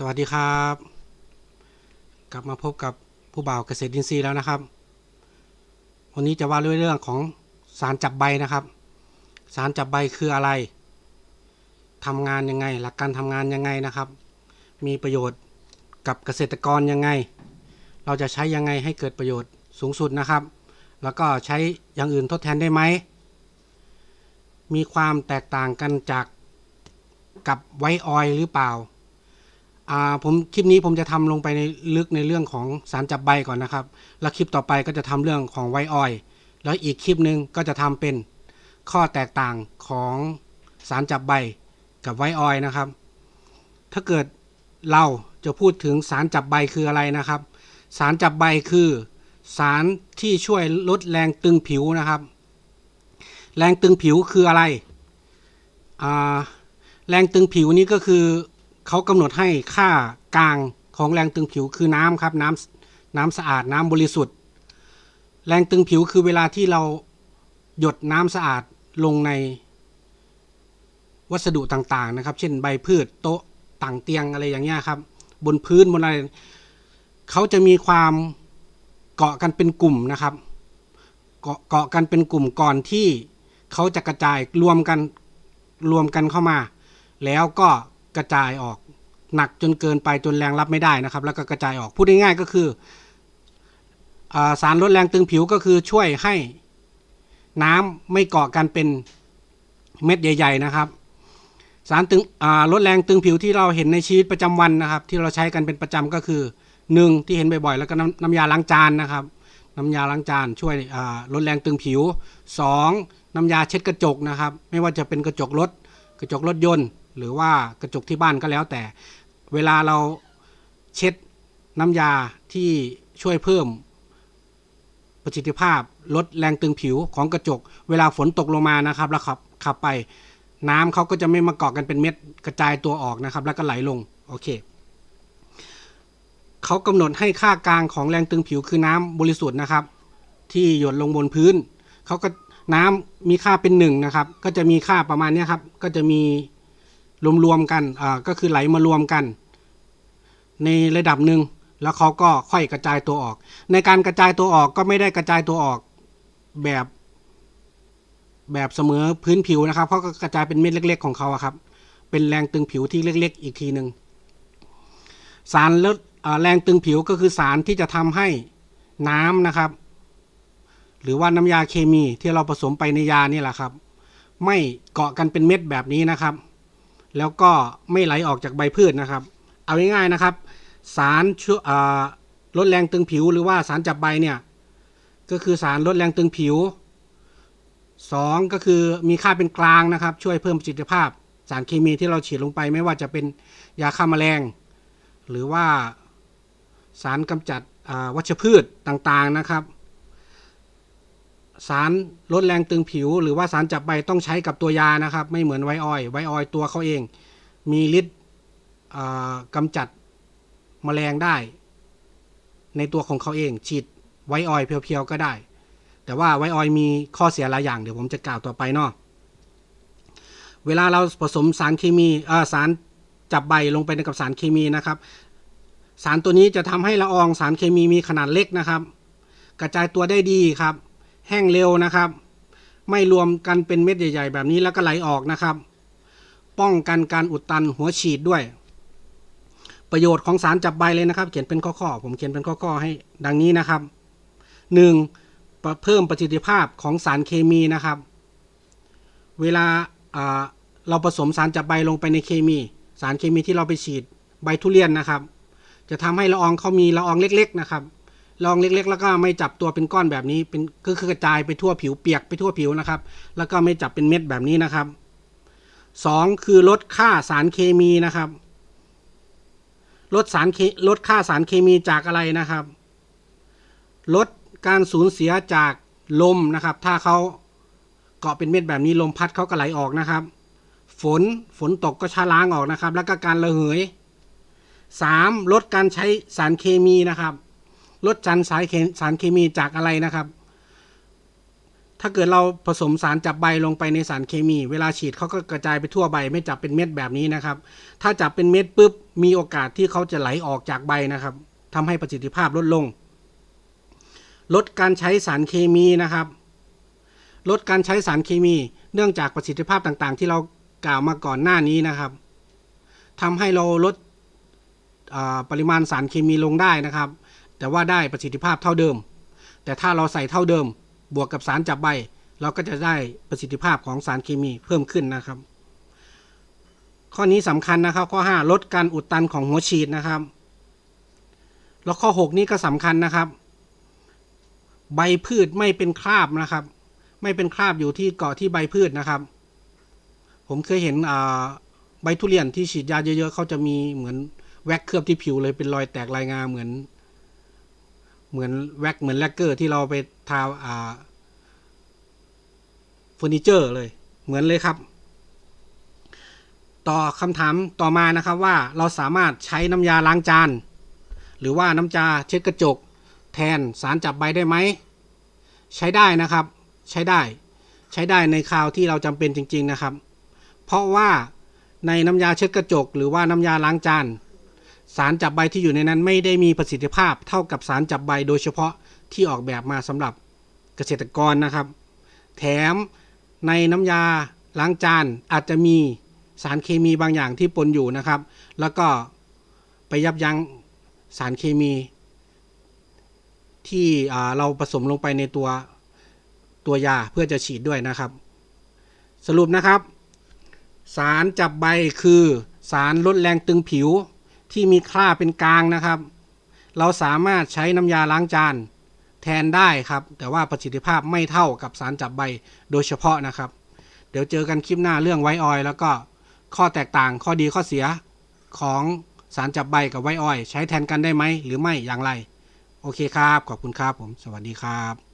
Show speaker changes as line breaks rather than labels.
สวัสดีครับ กลับมาพบกับผู้บ่าวเกษตรอินทรีแล้วนะครับ วันนี้จะว่าด้วยเรื่องของสารจับใบนะครับ สารจับใบคืออะไรทำงานยังไง หลักการทำงานยังไงนะครับ มีประโยชน์กับเกษตรกรยังไง เราจะใช้ยังไงให้เกิดประโยชน์สูงสุดนะครับ แล้วก็ใช้อย่างอื่นทดแทนได้ไหม มีความแตกต่างกันจากกับไวออยหรือเปล่า อ่าผมคลิปนี้ผมจะทำลงไปในลึกในเรื่องของสารจับใบก่อนนะครับ แล้วคลิปต่อไปก็จะทำเรื่องของไวออย แล้วอีกคลิปหนึ่งก็จะทำเป็นข้อแตกต่างของสารจับใบกับไวออยนะครับ ถ้าเกิดเราจะพูดถึงสารจับใบคืออะไรนะครับ สารจับใบคือสารที่ช่วยลดแรงตึงผิวนะครับ แรงตึงผิวคืออะไรอ่าแรงตึงผิวนี้ก็คือ เขากำหนดให้ค่ากลางของแรงตึงผิวคือน้ำครับน้ำน้ำสะอาดน้ำบริสุทธิ์ แรงตึงผิวคือเวลาที่เราหยดน้ำสะอาดลงใน วัสดุต่างๆนะครับ เช่นใบพืชโต๊ะต่างเตียงอะไรอย่างเงี้ยครับ บนพื้นบนอะไรเขาจะมีความเกาะกันเป็นกลุ่มนะครับ เกาะเกาะกันเป็นกลุ่มก่อนที่เขาจะกระจายรวมกันรวมกันเข้ามา แล้วก็ กระจายออกหนักจนเกินไปจนแรงรับไม่ได้นะครับ แล้วก็กระจายออกพูดง่ายๆก็คืออาสารลดแรงตึงผิวก็คือช่วยให้น้ำไม่เกาะกันเป็นเม็ดใหญ่ ๆ นะครับ สารตึงลดแรงตึงผิวที่เราเห็นในชีวิตประจำวันนะครับ ที่เราใช้กันเป็นประจำก็คือหนึ่งที่เห็นบ่อยๆ แล้วก็น้ำน้ำยาล้างจานนะครับ น้ำยาล้างจานช่วยลดแรงตึงผิว 2. น้ำยาเช็ดกระจกนะครับ ไม่ว่าจะเป็นกระจกรถกระจกรถยนต์ หรือว่ากระจกที่บ้านก็แล้วแต่ เวลาเราเช็ดน้ำยาที่ช่วยเพิ่มประสิทธิภาพลดแรงตึงผิวของกระจก เวลาฝนตกลงมานะครับแล้วขับขับไป น้ำเขาก็จะไม่มาเกาะกันเป็นเม็ดกระจายตัวออกนะครับ แล้วก็ไหลลงโอเคเขากำหนดให้ค่ากลางของแรงตึงผิวคือน้ำบริสุทธิ์นะครับ ที่หยดลงบนพื้นเขาก็น้ำมีค่าเป็นหนึ่งนะครับก็จะมีค่าประมาณนี้ครับก็จะมี รวมๆกันอ่าก็คือไหลมารวมกัน ในระดับหนึ่งแล้วเขาก็ค่อยกระจายตัวออก ในการกระจายตัวออกก็ไม่ได้กระจายตัวออกแบบแบบเสมอพื้นผิวนะครับเขาก็กระจายเป็นเม็ดเล็ก ๆ ของเขาครับ เป็นแรงตึงผิวที่เล็ก ๆ อีกทีหนึ่งสารลดแรงตึงผิวก็คือสารที่จะทำให้น้ำนะครับ หรือว่าน้ำยาเคมีที่เราผสมไปในยานี่แหละครับ ไม่เกาะกันเป็นเม็ดแบบนี้นะครับ แล้วก็ไม่ไหลออกจากใบพืชนะครับ เอาง่ายๆนะครับ สารช่วยลดแรงตึงผิวหรือว่าสารจับใบเนี่ยก็คือสารลดแรงตึงผิวสองก็คือมีค่าเป็นกลางนะครับ ช่วยเพิ่มประสิทธิภาพ สารเคมีที่เราฉีดลงไป ไม่ว่าจะเป็นยาฆ่าแมลง หรือว่าสารกำจัดวัชพืชต่างๆนะครับ สารลดแรงตึงผิว หรือว่าสารจับใบต้องใช้กับตัวยานะครับ ไม่เหมือนไวออยไวออยตัวเขาเอง มีฤทธิ์กำจัดแมลงได้ ในตัวของเขาเองฉีดไวออยเพียวๆก็ได้ แต่ว่าไวออยมีข้อเสียหลายอย่างเดี๋ยวผมจะกล่าวต่อไปเนาะเวลาเราผสมสารเคมีสารจับใบลงไปในกับสารเคมีนะครับ สารตัวนี้จะทำให้ละอองสารเคมีมีขนาดเล็กนะครับ กระจายตัวได้ดีครับ แห้งเร็วนะครับ ไม่รวมกันเป็นเม็ดใหญ่ ๆ แบบนี้แล้วก็ไหลออกนะครับ ป้องกันการอุดตันหัวฉีดด้วย ประโยชน์ของสารจับใบเลยนะครับ เขียนเป็นข้อๆผมเขียนเป็นข้อๆให้ดังนี้นะครับหนึ่งเพิ่มประสิทธิภาพของสารเคมีนะครับ เวลาอ่าเราผสมสารจับใบลงไปในเคมี สารเคมีที่เราไปฉีดใบทุเรียนนะครับ จะทำให้ละอองเขามีละอองเล็ก ๆ นะครับ ลองเล็กๆ แล้วก็ไม่จับตัวเป็นก้อนแบบนี้ เป็นก็คือกระจายไปทั่วผิวเปียกไปทั่วผิวนะครับ แล้วก็ไม่จับเป็นเม็ดแบบนี้นะครับสองคือลดค่าสารเคมีนะครับ ลดสารเคลดค่าสารเคมีจากอะไรนะครับ ลดการสูญเสียจากลมนะครับ ถ้าเขาเกาะเป็นเม็ดแบบนี้ลมพัดเขาก็ไหลออกนะครับ ฝนฝนตกก็ชะล้างออกนะครับ แล้วก็การระเหยสามลดการใช้สารเคมีนะครับ ลดจันสายเคสารเคมีจากอะไรนะครับ ถ้าเกิดเราผสมสารจับใบลงไปในสารเคมี เวลาฉีดเขาก็กระจายไปทั่วใบ ไม่จับเป็นเม็ดแบบนี้นะครับ ถ้าจับเป็นเม็ดปุ๊บมีโอกาสที่เขาจะไหลออกจากใบนะครับทำให้ประสิทธิภาพลดลง ลดการใช้สารเคมีนะครับ ลดการใช้สารเคมี เนื่องจากประสิทธิภาพต่างๆ ที่เรากล่าวมาก่อนหน้านี้นะครับทำให้เราลดปริมาณสารเคมีลงได้นะครับ แต่ว่าได้ประสิทธิภาพเท่าเดิม แต่ถ้าเราใส่เท่าเดิม บวกกับสารจับใบ เราก็จะได้ประสิทธิภาพของสารเคมีเพิ่มขึ้นนะครับ ข้อนี้สำคัญนะครับ ข้อ 5 ลดการอุดตันของหัวฉีดนะครับ แล้วข้อ 6 นี้ก็สำคัญนะครับ ใบพืชไม่เป็นคราบนะครับ ไม่เป็นคราบอยู่ที่เกาะที่ใบพืชนะครับ ผมเคยเห็นใบทุเรียนที่ฉีดยาเยอะๆเขาจะมีเหมือนแว็กเคลือบที่ผิวเลยเป็นรอยแตกลายงาเหมือน เหมือนแว็กเหมือนแลกเกอร์ที่เราไปทาอ่าเฟอร์นิเจอร์เลย เหมือนเลยครับ ต่อคำถามต่อมานะครับว่าเราสามารถใช้น้ำยาล้างจาน หรือว่าน้ำยาเช็ดกระจก แทนสารจับใบได้ไหม ใช้ได้นะครับ ใช้ได้ ใช้ได้ในคราวที่เราจำเป็นจริง ๆนะครับ เพราะว่าในน้ำยาเช็ดกระจก หรือว่าน้ำยาล้างจาน สารจับใบที่อยู่ในนั้นไม่ได้มีประสิทธิภาพเท่ากับสารจับใบโดยเฉพาะที่ออกแบบมาสำหรับเกษตรกรนะครับ แถมในน้ำยาล้างจานอาจจะมีสารเคมีบางอย่างที่ปนอยู่นะครับ แล้วก็ไปยับยั้งสารเคมี ที่เราผสมลงไปในตัวตัวยาเพื่อจะฉีดด้วยนะครับ สรุปนะครับ สารจับใบคือสารลดแรงตึงผิว ที่มีค่าเป็นกลางนะครับ เราสามารถใช้น้ำยาล้างจานแทนได้ครับ แต่ว่าประสิทธิภาพไม่เท่ากับสารจับใบโดยเฉพาะนะครับ เดี๋ยวเจอกันคลิปหน้าเรื่องไวออยแล้วก็ข้อแตกต่างข้อดีข้อเสียของสารจับใบกับไวออย ใช้แทนกันได้ไหมหรือไม่อย่างไร โอเคครับ ขอบคุณครับผม สวัสดีครับ